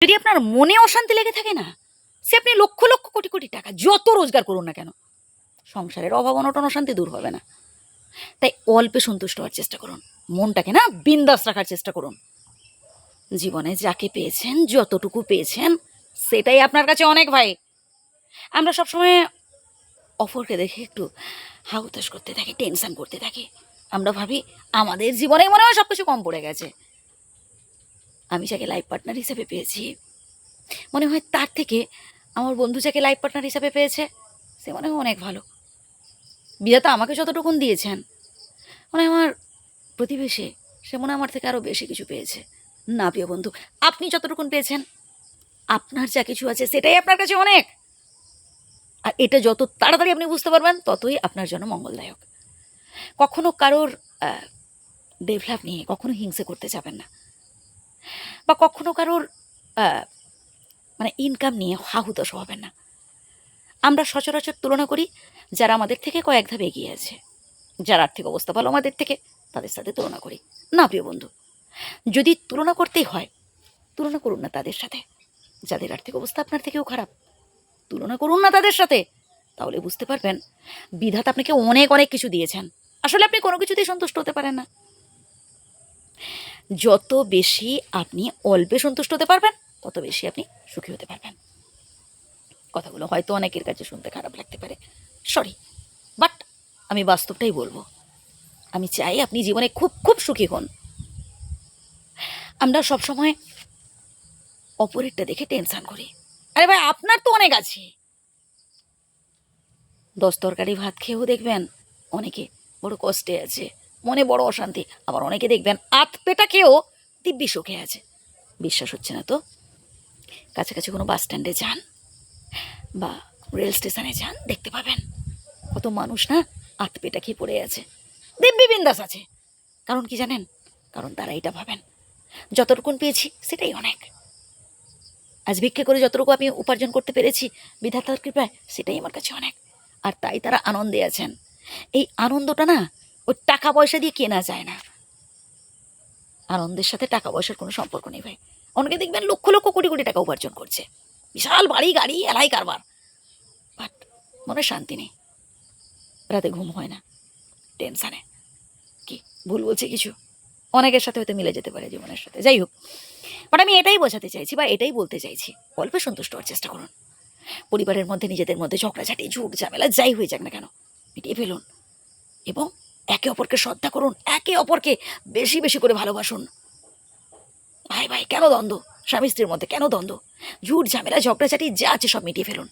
যদি আপনার মনে অশান্তি লেগে থাকে না, সে আপনি লক্ষ লক্ষ কোটি কোটি টাকা যত রোজগার করুন না কেন, সংসারের অভাব অনটন অশান্তি দূর হবে না। তাই অল্পে সন্তুষ্ট হওয়ার চেষ্টা করুন, মনটাকে না বিন্দাস রাখার চেষ্টা করুন। জীবনে যাকে পেয়েছেন, যতটুকু পেয়েছেন, সেটাই আপনার কাছে অনেক ভাই। আমরা সবসময় অফরকে দেখে একটু হাউতাস করতে থাকি, টেনশন করতে থাকি। আমরা ভাবি আমাদের জীবনে মনে হয় সব কিছু কম পড়ে গেছে। আমি যাকে লাইফ পার্টনার হিসেবে পেয়েছি। মনে হয় তার থেকে আমার বন্ধু যাকে লাইফ পার্টনার হিসেবে পেয়েছে, সে মনে হয় অনেক ভালো। বিধাতা আমাকে যতটুকুন দিয়েছেন মানে আমার প্রতিবেশী সে মনে আমার থেকে আরও বেশি কিছু পেয়েছে। না, প্রিয় বন্ধু, আপনি যতটুকুন পেয়েছেন, আপনার যা কিছু আছে সেটাই আপনার কাছে অনেক। আর এটা যত তাড়াতাড়ি আপনি বুঝতে পারবেন, ততই আপনার জন্য মঙ্গলদায়ক। কখনো কারোর ডেভেলপ নিয়ে কখনো হিংসে করতে যাবেন না। বা কখনো কারোর মানে ইনকাম নিয়ে হাহুতাশ হবেন না। আমরা সচরাচর তুলনা করি যারা আমাদের থেকে কয়েক ধাপ এগিয়ে আছে। যার আর্থিক অবস্থা ভালো আমাদের থেকে, তাদের সাথে তুলনা করি। না, প্রিয় বন্ধু, যদি তুলনা করতেই হয়, তুলনা করুন না তাদের সাথে। যাদের আর্থিক অবস্থা আপনার থেকেও খারাপ, তুলনা করুন না তাদের সাথে। তাহলে বুঝতে পারবেন, বিধাতা আপনাকে অনেক অনেক কিছু দিয়েছেন। আসলে আপনি কোনো কিছুতেই সন্তুষ্ট হতে পারেন না। যত বেশি আপনি অল্পে সন্তুষ্ট হতে পারবেন, তত বেশি আপনি সুখী হতে পারবেন। কথাগুলো হয়তো অনেকের কাছে শুনতে খারাপ লাগতে পারে। সরি বাট আমি বাস্তবটাই বলব। আমি চাই আপনি জীবনে খুব খুব সুখী হন। আমরা সবসময় অপরেরটা দেখে টেনশান করি। আরে ভাই, আপনার তো অনেক আছে। দশ তরকারি ভাত খেয়েও দেখবেন অনেকে বড় কষ্টে আছে। মনে বড় অশান্তি। আবার অনেকে দেখবেন আত পেটা খেয়েও দিব্যি সুখে আছে। বিশ্বাস হচ্ছে না তো? কাছাকাছি কোনো বাস স্ট্যান্ডে যান বা রেল স্টেশনে যান, দেখতে পাবেন কত মানুষ না আতপেটা খেয়ে পড়ে আছে। দিব্যি বিন্দাস আছে। কারণ কি জানেন? কারণ তারা এটা ভাবেন। যতটুকুন পেয়েছি সেটাই অনেক। আজ ভিক্ষে করে যতটুকু আমি উপার্জন করতে পেরেছি, বিধাতার কৃপায় সেটাই আমার কাছে অনেক। আর তাই তারা আনন্দে আছেন। এই আনন্দটা না ওই টাকা পয়সা দিয়ে কেনা যায় না। আনন্দের সাথে টাকা পয়সার কোনো সম্পর্ক নেই ভাই। অনেকে দেখবেন লক্ষ লক্ষ কোটি কোটি টাকা উপার্জন করছে। বিশাল বাড়ি, গাড়ি, এলাই কারবার। বাট মনে শান্তি নেই। রাতে ঘুম হয় না। টেনশানে। কি ভুল বলছে কিছু? অনেকের সাথে হয়তো মিলে যেতে পারে জীবনের সাথে। যাই হোক। বাট আমি এটাই বোঝাতে চাইছি বা এটাই বলতে চাইছি। অল্পে সন্তুষ্ট হওয়ার চেষ্টা করুন। পরিবারের মধ্যে, নিজেদের মধ্যে ঝগড়াঝাটি ঝুট ঝামেলা যাই হয়ে যাক না কেন। মিটিয়ে ফেলুন। এবং একে অপরকে শ্রদ্ধা করুন, একে অপরকে বেশি বেশি করে ভালোবাসুন। ভাই ভাই, কেন দ্বন্দ্ব? স্বামী স্ত্রীর মধ্যে কেন দ্বন্দ্ব? ঝুট ঝামেলা, ঝগড়াঝাটি, যা আছে সব মিটিয়ে ফেলুন।